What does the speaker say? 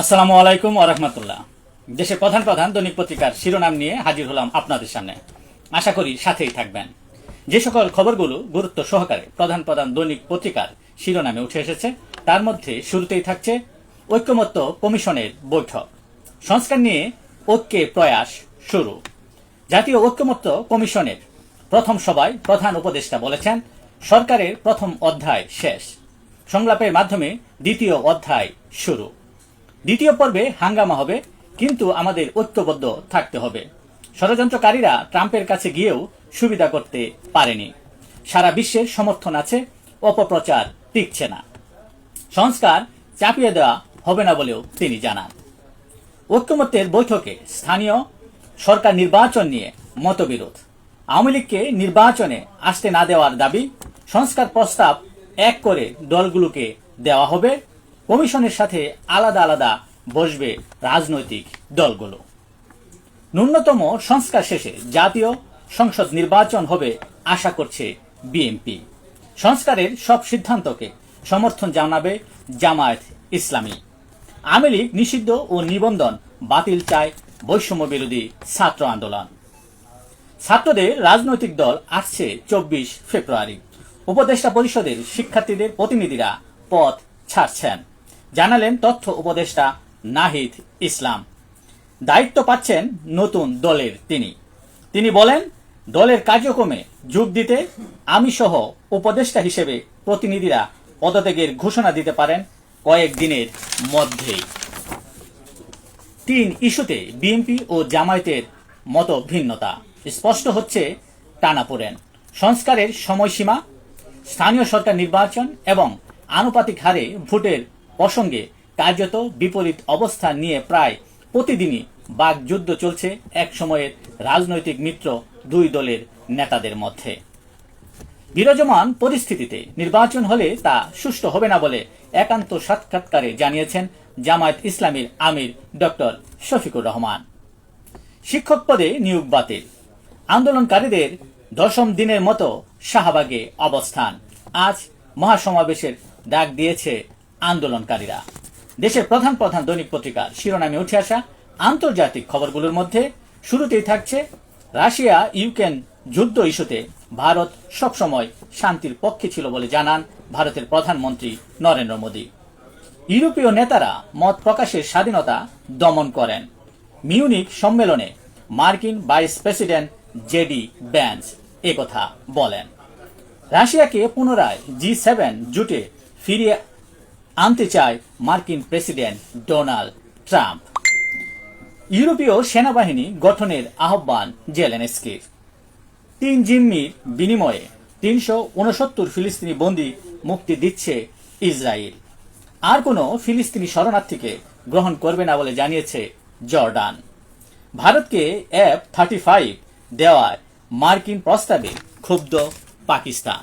আসসালামু আলাইকুম আরহামতুল্লাহ দেশের প্রধান প্রধান দৈনিক পত্রিকার শিরোনাম নিয়ে হাজির হলাম আপনাদের সামনে। আশা করি সাথেই থাকবেন। যে সকল খবরগুলো গুরুত্ব সহকারে প্রধান প্রধান দৈনিক পত্রিকার শিরোনামে উঠে এসেছে, তার মধ্যে শুরুতেই থাকছে ঐক্যমত্য কমিশনের বৈঠক। সংস্কার নিয়ে ঐক্যে প্রয়াস শুরু। জাতীয় ঐক্যমত্য কমিশনের প্রথম সভায় প্রধান উপদেষ্টা বলেছেন, সরকারের প্রথম অধ্যায় শেষ। সংলাপের মাধ্যমে দ্বিতীয় অধ্যায় শুরু। দ্বিতীয় পর্বে হাঙ্গামা হবে, কিন্তু আমাদের ঐক্যবদ্ধ থাকতে হবে। ষড়যন্ত্রকারীরা ট্রাম্পের কাছে গিয়েও সুবিধা করতে পারেনি। সারা বিশ্বের সমর্থন আছে, অপপ্রচার টিকছে না। সংস্কার চাপিয়ে দেওয়া হবে না বলেও তিনি জানান। ঐক্যমত্যের বৈঠকে স্থানীয় সরকার নির্বাচন নিয়ে মতবিরোধ। আওয়ামী লীগকে নির্বাচনে আসতে না দেওয়ার দাবি, সংস্কার প্রস্তাব এক করে দলগুলোকে দেওয়া হবে কমিশনের সাথে আলাদা আলাদা বসবে রাজনৈতিক দলগুলো। ন্যূনতম সংস্কার শেষে জাতীয় সংসদ নির্বাচন হবে আশা করছে বিএনপি। সংস্কারের সব সিদ্ধান্তকে সমর্থন জানাবে জামায়াত ইসলামী। আওয়ামী লীগ নিষিদ্ধ ও নিবন্ধন বাতিল চায় বৈষম্য বিরোধী ছাত্র আন্দোলন। ছাত্রদের রাজনৈতিক দল আসছে চব্বিশ ফেব্রুয়ারি। উপদেষ্টা পরিষদের শিক্ষার্থীদের প্রতিনিধিরা পথ ছাড়ছেন। জানালেন তথ্য উপদেষ্টা নাহিদ ইসলাম। দায়িত্ব পাচ্ছেন নতুন দলের তিনি। তিনি বলেন, দলের কার্যক্রমে যোগ দিতে আমি সহ উপদেষ্টা হিসেবে প্রতিনিধিরা পদত্যাগের ঘোষণা দিতে পারেন কয়েকদিনের মধ্যেই। তিন ইস্যুতে বিএনপি ও জামায়াতের মত ভিন্নতা। স্পষ্ট হচ্ছে টানাপোড়েন সংস্কারের সময়সীমা, স্থানীয় সরকার নির্বাচন এবং আনুপাতিক হারে ভোটের প্রসঙ্গে কার্যত বিপরীত অবস্থান নিয়ে প্রায় প্রতিদিনই বাকযুদ্ধ চলছে এক সময়ের রাজনৈতিক মিত্র দুই দলের নেতাদের মধ্যে। বিরাজমান পরিস্থিতিতে নির্বাচন হলে তা সুষ্ঠু হবে না বলে একান্ত সাক্ষাৎকারে জানিয়েছেন জামায়াত ইসলামীর আমির ডক্টর শফিকুর রহমান। শিক্ষক পদে নিয়োগ বাতিল। আন্দোলনকারীদের দশম দিনের মতো শাহবাগে অবস্থান। আজ মহাসমাবেশের ডাক দিয়েছে আন্দোলনকারীরা। দেশের প্রধান প্রধান দৈনিক পত্রিকার শিরোনামে উঠে আসা আন্তর্জাতিক খবরগুলোর মধ্যে শুরুতেই থাকছে, রাশিয়া, ইউক্রেন যুদ্ধ ইস্যুতে ভারত সবসময় শান্তির পক্ষে ছিল বলে জানান ভারতের প্রধানমন্ত্রী নরেন্দ্র মোদী। ইউরোপীয় নেতারা মত প্রকাশের স্বাধীনতা দমন করেন। মিউনিক সম্মেলনে মার্কিন ভাইস প্রেসিডেন্ট জেডি ব্যান্স একথা বলেন। রাশিয়াকে পুনরায় জি সেভেন জুটে ফিরিয়ে আনতে চায় মার্কিন প্রেসিডেন্ট ডোনাল্ড ট্রাম্প। ইউরোপীয় সেনাবাহিনী গঠনের আহ্বান জেলেনস্কির। তিন জিম্মির বিনিময়ে তিনশো উনসত্তর ফিলিস্তিনি বন্দী মুক্তি দিচ্ছে ইসরায়েল। আর কোনো ফিলিস্তিনি শরণার্থীকে গ্রহণ করবে না বলে জানিয়েছে জর্ডান। ভারতকে এফ থার্টি ফাইভ দেওয়ায় মার্কিন প্রস্তাবে ক্ষুব্ধ পাকিস্তান।